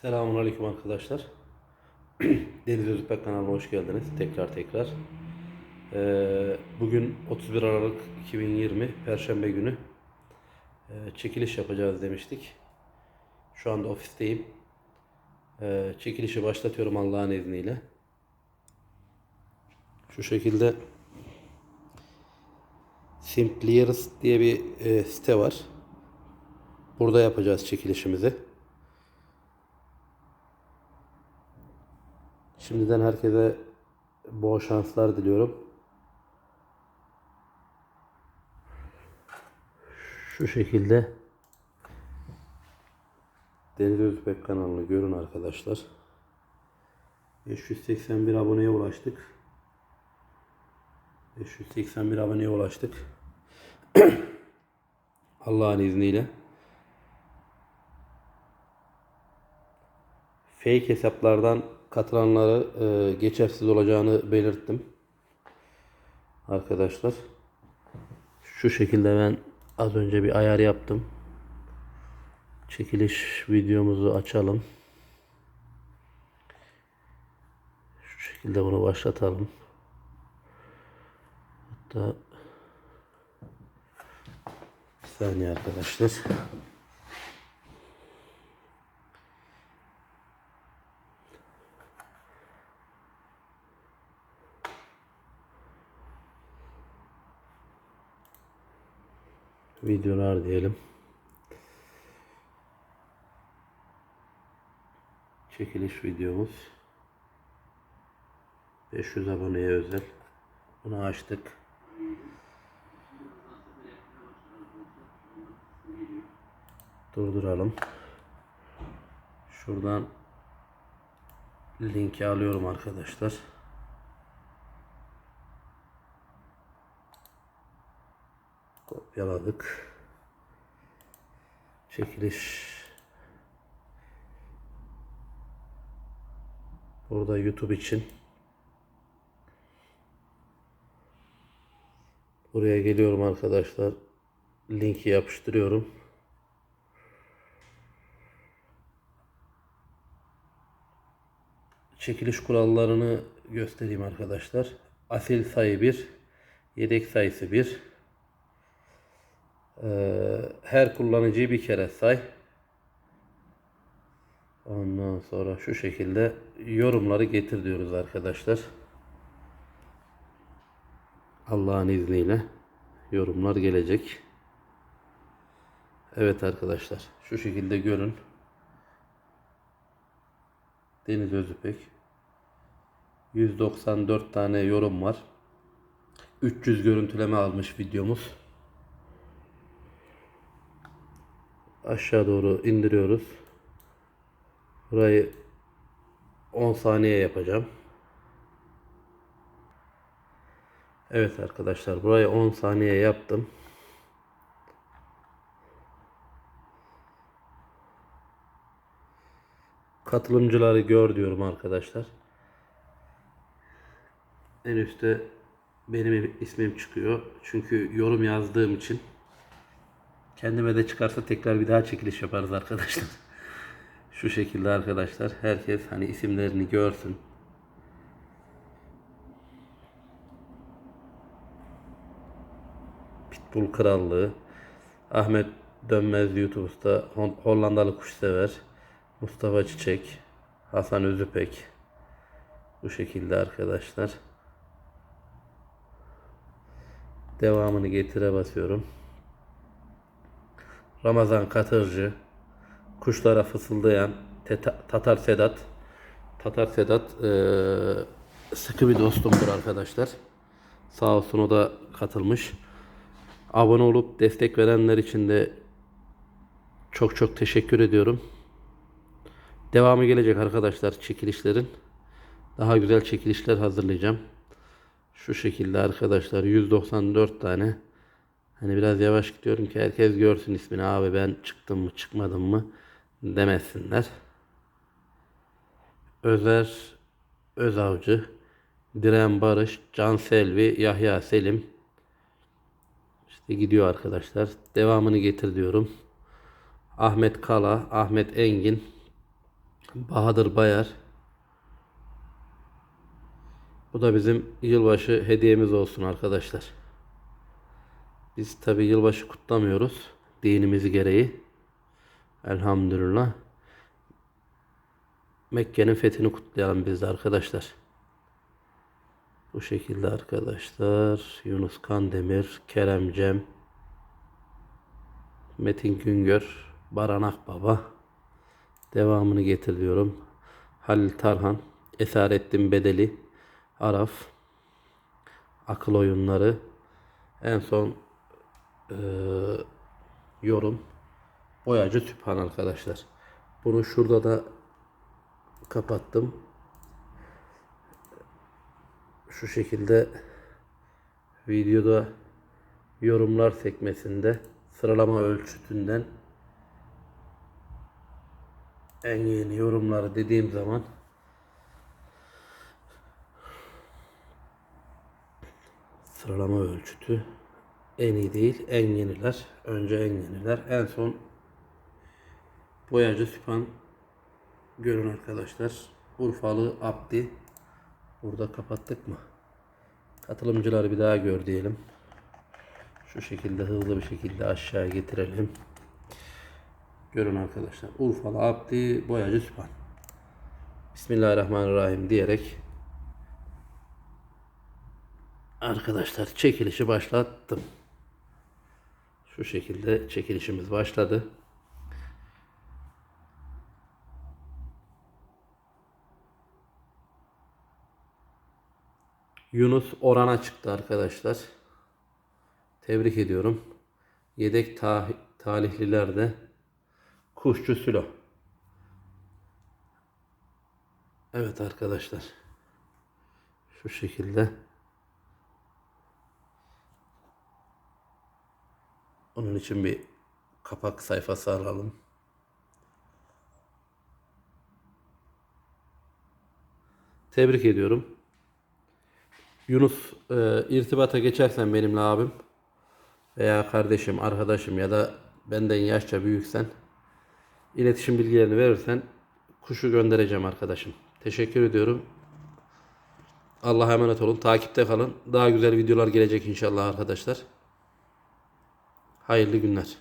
Selamun Aleyküm arkadaşlar. Deniz Özbek kanalına hoş geldiniz. Tekrar tekrar. Ee, bugün 31 Aralık 2020 Perşembe günü ee, çekiliş yapacağız demiştik. Şu anda ofisteyim. Ee, çekilişi başlatıyorum Allah'ın izniyle. Şu şekilde Simpliers diye bir e, site var. Burada yapacağız çekilişimizi. Şimdiden herkese bol şanslar diliyorum. Şu şekilde Deniz Özbek kanalını görün arkadaşlar. 581 aboneye ulaştık. 581 aboneye ulaştık. Allah'ın izniyle. Fake hesaplardan katılanları e, geçersiz olacağını belirttim. Arkadaşlar. Şu şekilde ben az önce bir ayar yaptım. Çekiliş videomuzu açalım. Şu şekilde bunu başlatalım. Hatta bir saniye arkadaşlar. Videolar diyelim. Çekiliş videomuz. 500 aboneye özel. Bunu açtık. Durduralım. Şuradan linki alıyorum arkadaşlar. Kopyaladık. Çekiliş burada YouTube için buraya geliyorum arkadaşlar. Linki yapıştırıyorum. Çekiliş kurallarını göstereyim arkadaşlar. Asil sayı 1, yedek sayısı 1, ee, her kullanıcıyı bir kere say. Ondan sonra şu şekilde yorumları getir diyoruz arkadaşlar. Allah'ın izniyle yorumlar gelecek. Evet arkadaşlar şu şekilde görün. Deniz Özüpek 194 tane yorum var. 300 görüntüleme almış videomuz. Aşağı doğru indiriyoruz. Burayı 10 saniye yapacağım. Evet arkadaşlar burayı 10 saniye yaptım. Katılımcıları gör diyorum arkadaşlar. En üstte benim ismim çıkıyor. Çünkü yorum yazdığım için. Kendime de çıkarsa tekrar bir daha çekiliş yaparız arkadaşlar. Şu şekilde arkadaşlar. Herkes hani isimlerini görsün. Pitbull Krallığı. Ahmet Dönmez YouTube'da Hollandalı kuşsever. Mustafa Çiçek. Hasan Özüpek. Bu şekilde arkadaşlar. Devamını getire basıyorum. Ramazan Katırcı, Kuşlara Fısıldayan, Tatar Sedat. Tatar Sedat eee, sıkı bir dostumdur arkadaşlar. Sağ olsun o da katılmış. Abone olup destek verenler için de çok çok teşekkür ediyorum. Devamı gelecek arkadaşlar çekilişlerin. Daha güzel çekilişler hazırlayacağım. Şu şekilde arkadaşlar 194 tane Hani biraz yavaş gidiyorum ki herkes görsün ismini abi ben çıktım mı çıkmadım mı demesinler. Özer Özavcı, Diren Barış, Can Selvi, Yahya Selim. İşte gidiyor arkadaşlar. Devamını getir diyorum. Ahmet Kala, Ahmet Engin, Bahadır Bayar. Bu da bizim yılbaşı hediyemiz olsun arkadaşlar. Biz tabi yılbaşı kutlamıyoruz. Dinimiz gereği. Elhamdülillah. Mekke'nin fethini kutlayalım biz de arkadaşlar. Bu şekilde arkadaşlar. Yunus Kandemir, Kerem Cem, Metin Güngör, Baran Akbaba. Devamını getiriyorum. Halil Tarhan, Esarettin Bedeli, Araf, Akıl Oyunları, en son eee, yorum Boyacı Süphan arkadaşlar. Bunu şurada da kapattım. Şu şekilde videoda yorumlar sekmesinde sıralama ölçütünden en yeni yorumları dediğim zaman sıralama ölçütü en iyi değil en yeniler. Önce en yeniler. En son boyacı süpan görün arkadaşlar. Urfalı Abdi. Burada kapattık mı? Katılımcıları bir daha gör diyelim. Şu şekilde hızlı bir şekilde aşağıya getirelim. Görün arkadaşlar. Urfalı Abdi boyacı süpan Bismillahirrahmanirrahim diyerek Arkadaşlar çekilişi başlattım. Şu şekilde çekilişimiz başladı. Yunus Oran'a çıktı arkadaşlar. Tebrik ediyorum. Yedek ta talihliler de Kuşçu Sülo. Evet arkadaşlar. Şu şekilde. Onun için bir kapak sayfası alalım. Tebrik ediyorum. Yunus e, irtibata geçersen benimle abim veya kardeşim, arkadaşım ya da benden yaşça büyüksen iletişim bilgilerini verirsen kuşu göndereceğim arkadaşım. Teşekkür ediyorum. Allah'a emanet olun. Takipte kalın. Daha güzel videolar gelecek inşallah arkadaşlar. Hayırlı günler.